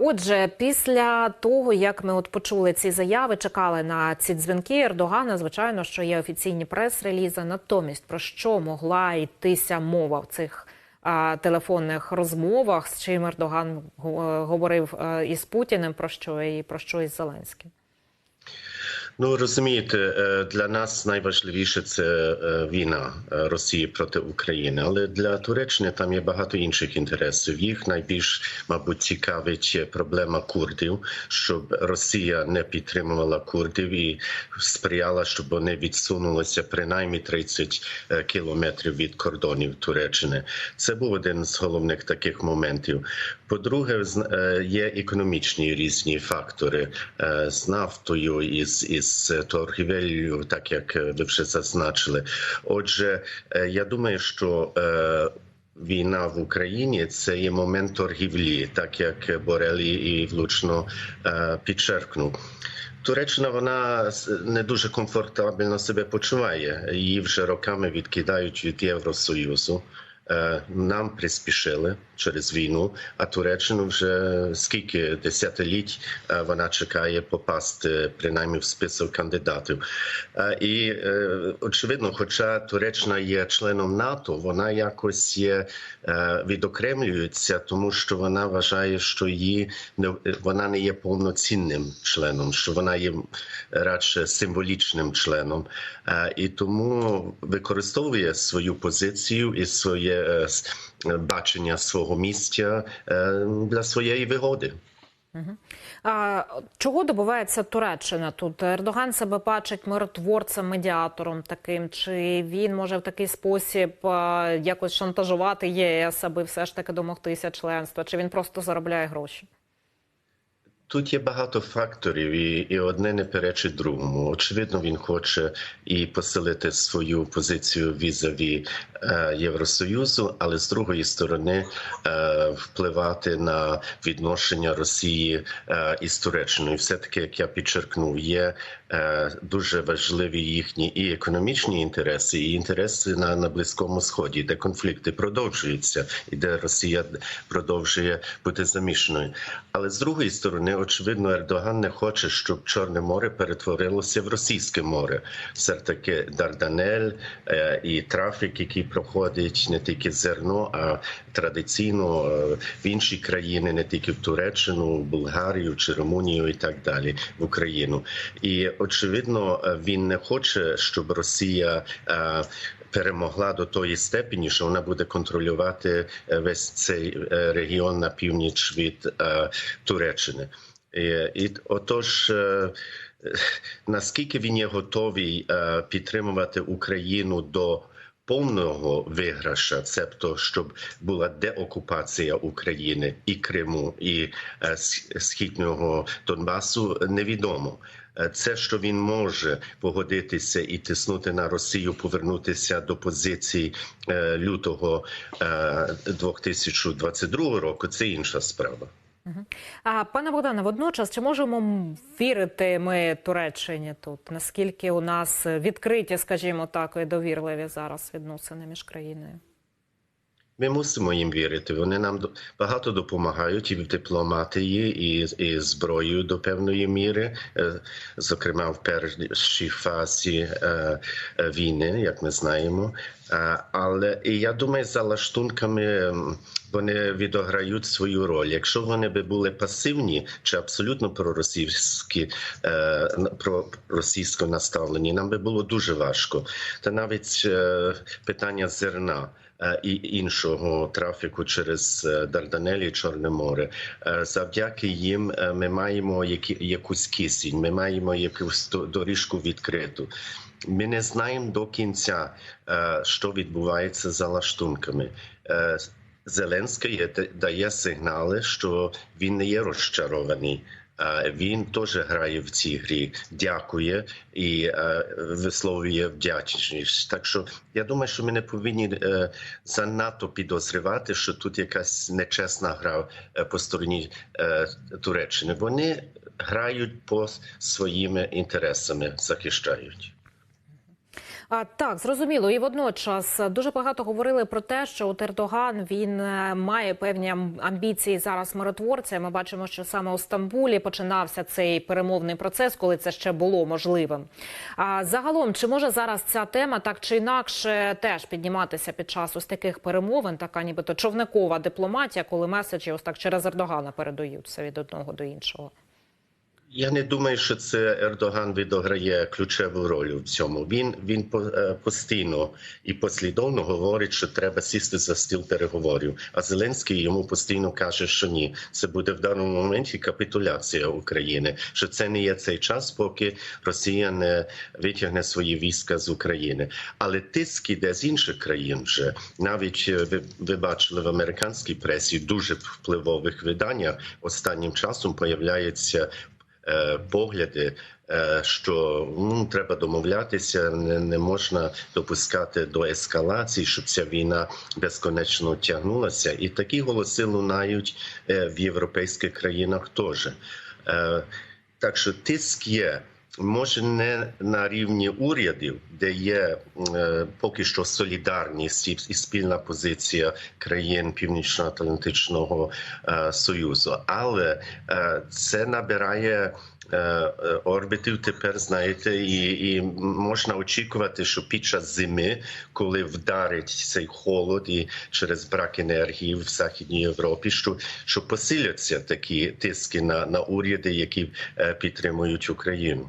Отже, після того як ми от почули ці заяви, чекали на ці дзвінки Ердогана. Звичайно, що є офіційні прес-релізи. Натомість про що могла йтися мова в цих телефонних розмовах, з чим Ердоган го- говорив е, із Путіним, про що і про що із Зеленським. Ну розумієте, е, для нас найважливіше це е, війна е, Росії проти України. Але для Туреччини там є багато інших інтересів. Їх найбільш, мабуть, цікавить проблема курдів, щоб Росія не підтримувала курдів і сприяла, щоб вони відсунулися принаймні 30 е, кілометрів від кордонів Туреччини. Це був один з головних таких моментів. По-друге, є економічні різні фактори з нафтою і з, із торгівлею, так як ви вже зазначили. Отже, я думаю, що Війна в Україні це є момент торгівлі, так як Борелі і влучно підчеркнув. Туреччина вона не дуже комфортабельно себе почуває. Її вже роками відкидають від Євросоюзу. Нам приспішили через війну, а Туреччину вже скільки десятиліть е, вона чекає попасти принаймні в список кандидатів. Е, І е, очевидно, хоча Туреччина є членом НАТО, вона якось є відокремлюється, тому що вона вважає, що її не вона не є повноцінним членом, що вона є радше символічним членом, і тому використовує свою позицію і своє бачення свого місця е, для своєї вигоди. А, чого добувається Туреччина тут? Ердоган себе бачить миротворцем, медіатором таким. Чи він може в такий спосіб якось шантажувати ЄС, аби все ж таки домогтися членства? Чи він просто заробляє гроші? Тут є багато факторів, і, і одне не перечить другому. Очевидно, він хоче і посилити свою позицію візаві е, Євросоюзу, але з другої сторони е, впливати на відношення Росії е, із Туреччиною. Все таки, як я підчеркнув, є е, дуже важливі їхні і економічні інтереси, і інтереси на, на близькому сході, де конфлікти продовжуються, і де Росія продовжує бути замішаною. Але з другої сторони, очевидно, Ердоган не хоче, щоб Чорне море перетворилося в російське море. Все таки Дарданель е, і трафік, який проходить не тільки зерно, а традиційно е, в інші країни, не тільки в Туреччину, Болгарію чи Румунію, і так далі, в Україну. І очевидно, е, він не хоче, щоб Росія. Перемогла до тої степені, що вона буде контролювати е, весь цей е, регіон на північ від е, Туреччини. І, отож, наскільки він є готовий підтримувати Україну до повного виграша, цебто щоб була деокупація України і Криму, і е, східного Донбасу, невідомо. Е, Це, що він може погодитися і тиснути на Росію, повернутися до позицій е, лютого е, 2022 року, це інша справа. А пане Богдане, водночас чи можемо вірити ми Туреччині тут? Наскільки у нас відкриті, скажімо так, і довірливі зараз відносини між країною? Ми мусимо їм вірити. Вони нам багато допомагають і в дипломатії, і, і зброєю до певної міри, е, зокрема в першій фазі е, е, війни, як ми знаємо. Але і я думаю, за лаштунками вони відіграють свою роль. Якщо вони би були пасивні чи абсолютно проросійські, проросійсько наставлені, нам би було дуже важко. Та навіть питання зерна і іншого трафіку через е, Дарданелі і Чорне море. Е, Завдяки їм е, ми маємо якусь кисінь, ми маємо якусь доріжку відкриту. Ми не знаємо до кінця, е, що відбувається за лаштунками. Е, Зеленський дає сигнали, що він не є розчарований. Е, Він теж грає в цій грі, дякує і е, висловлює вдячність. Так що я думаю, що ми не повинні е, занадто підозрювати, що тут якась нечесна гра по стороні Туреччини. Вони грають по своїми інтересами, захищають. А, так, зрозуміло. І водночас дуже багато говорили про те, що от Ердоган він е, має певні амбіції зараз миротворця. Ми бачимо, що саме у Стамбулі починався цей перемовний процес, коли це ще було можливим. А загалом, чи може зараз ця тема так чи інакше теж підніматися під час ось таких перемовин, така нібито човникова дипломатія, коли меседжі ось так через Ердогана передаються від одного до іншого? Я не думаю, що це Ердоган відіграє ключову роль в цьому. Він він е, постійно і послідовно говорить, що треба сісти за стіл переговорів. А Зеленський йому постійно каже, що ні, це буде в даному моменті капітуляція України. Що це не є цей час, поки Росія не витягне свої війська з України. Але тиск іде з інших країн вже навіть е, ви, ви бачили в американській пресі дуже впливових виданнях. Останнім часом появляється погляди, е, що ну, треба домовлятися, не, не можна допускати до ескалації, щоб ця війна безконечно тягнулася. І такі голоси лунають е, в європейських країнах теж. Е, так що тиск є. Може, не на рівні урядів, де є е, поки що солідарність і, спільна позиція країн Північно-Атлантичного е, Союзу, але е, це набирає е, е, орбітів тепер, знаєте, і, і можна очікувати, що під час зими, коли вдарить цей холод і через брак енергії в Західній Європі, що, що посиляться такі тиски на, на уряди, які е, підтримують Україну.